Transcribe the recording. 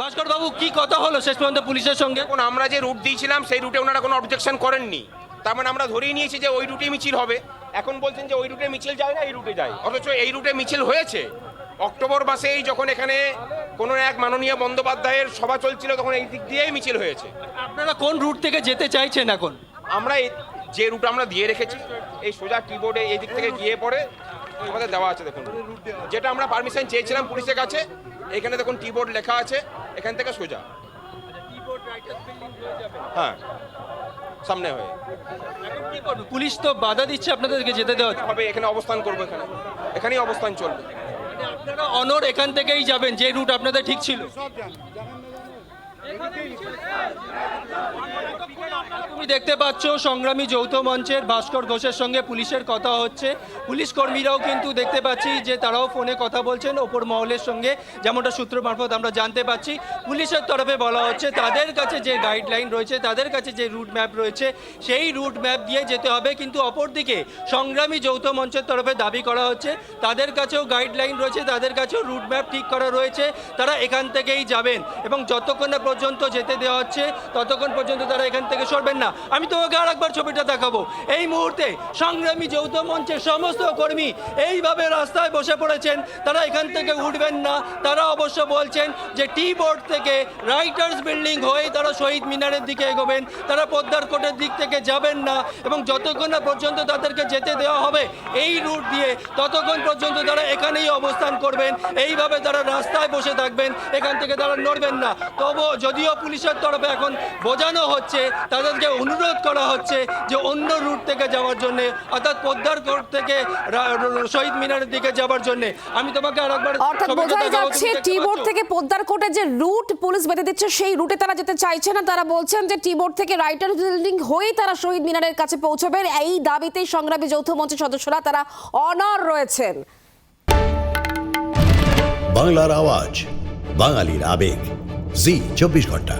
ভাস্কর বাবু কি কথা হলো শেষ পর্যন্ত পুলিশের সঙ্গে? এখন আমরা যে রুট দিয়েছিলাম সেই রুটে ওনারা কোনো অবজেকশন করেননি। তার মানে আমরা ধরেই নিয়েছি যে ওই রুটে মিছিল হবে। এখন বলছেন যে ওই রুটে মিছিল যায় না এই রুটে যায়। অথচ এই রুটে মিছিল হয়েছে। অক্টোবর মাসেই যখন এখানে কোনো এক মাননীয় বন্দ্যোপাধ্যায়ের সভা চলছিল তখন এই দিক দিয়েই মিছিল হয়েছে। আপনারা কোন রুট থেকে যেতে চাইছেন এখন? আমরা যে রুট আমরা দিয়ে রেখেছি এই সোজা কিবোর্ডে এই দিক থেকে গিয়ে পড়ে আমাদের দেওয়া আছে দেখুন। যেটা আমরা পারমিশন চেয়েছিলাম পুলিশের কাছে এখানে দেখুন কিবোর্ড লেখা আছে। এখান থেকে সোজা। হ্যাঁ সামনে হয়ে। এখন কি করবে? পুলিশ তো বাধা দিচ্ছে আপনাদেরকে যেতে দেওয়া হবে এখানে অবস্থান করব এখানে। এখানেই অবস্থান চলবে। আপনারা অনর এখান থেকেই যাবেন যে রুট আপনাদের ঠিক ছিল। তুমি দেখতে পাচ্ছ সংগ্রামী যৌথ মঞ্চের ভাস্কর ঘোষের সঙ্গে পুলিশের কথা হচ্ছে। পুলিশ কর্মীরাও কিন্তু দেখতে পাচ্ছি যে তারাও ফোনে কথা বলছেন ওপর মহলের সঙ্গে। যেমনটা সূত্র মারফত আমরা জানতে পাচ্ছি, পুলিশের তরফে বলা হচ্ছে, তাদের কাছে যে গাইডলাইন রয়েছে, তাদের কাছে যে রুট ম্যাপ রয়েছে, সেই রুট ম্যাপ দিয়ে যেতে হবে। কিন্তু অপরদিকে সংগ্রামী যৌথ মঞ্চের তরফে দাবি করা হচ্ছে, তাদের কাছেও গাইডলাইন রয়েছে, তাদের কাছেও রুট ম্যাপ ঠিক করা রয়েছে, তারা এখান থেকেই যাবেন। এবং যতক্ষণ না পর্যন্ত যেতে দেওয়া হচ্ছে, ততক্ষণ পর্যন্ত তারা এখান থেকে সরবেন না। আমি তোমাকে আর একবার ছবিটা দেখাবো। এই মুহূর্তে সংগ্রামী যৌথ মঞ্চের সমস্ত কর্মী এইভাবে রাস্তায় বসে পড়েছেন। তারা এখান থেকে উঠবেন না, তারা অবশ্য বলছেন যে টি বোর্ড থেকে রাইটার্স বিল্ডিং হয়ে তারা শহীদ মিনারের দিকে এগোবেন। তারা পদ্মার কোটের দিক থেকে যাবেন না এবং যতক্ষণ না পর্যন্ত তাদেরকে যেতে দেওয়া হবে এই রুট দিয়ে, ততক্ষণ পর্যন্ত তারা এখানেই অবস্থান করবেন। এইভাবে তারা রাস্তায় বসে থাকবেন, এখান থেকে তারা নড়বেন না। তবু যদিও পুলিশের তরফে এখন বোঝানো হচ্ছে, তাদেরকে অনুরোধ করা হচ্ছে যে অন্য রুট থেকে যাওয়ার জন্য অর্থাৎ পদ্মার কোট থেকে শহীদ মিনারের দিকে যাওয়ার জন্য। আমি তোমাকে আর একবার অর্থাৎ বোঝাই যাচ্ছে দেখতে টি বোর্ড থেকে পোদ্দার কোটে যে রুট পুলিশ বেঁধে দিচ্ছে সেই রুটে তারা যেতে চাইছে না। তারা বলছেন যে টি বোর্ড থেকে রাইটার বিল্ডিং হয়েই তারা শহীদ মিনারের কাছে পৌঁছবেন। এই দাবিতেই সংগ্রামী যৌথ মঞ্চের সদস্যরা তারা অনর রয়েছেন। বাংলার আওয়াজ বাঙালির আবেগ। জি চব্বিশ ঘণ্টা।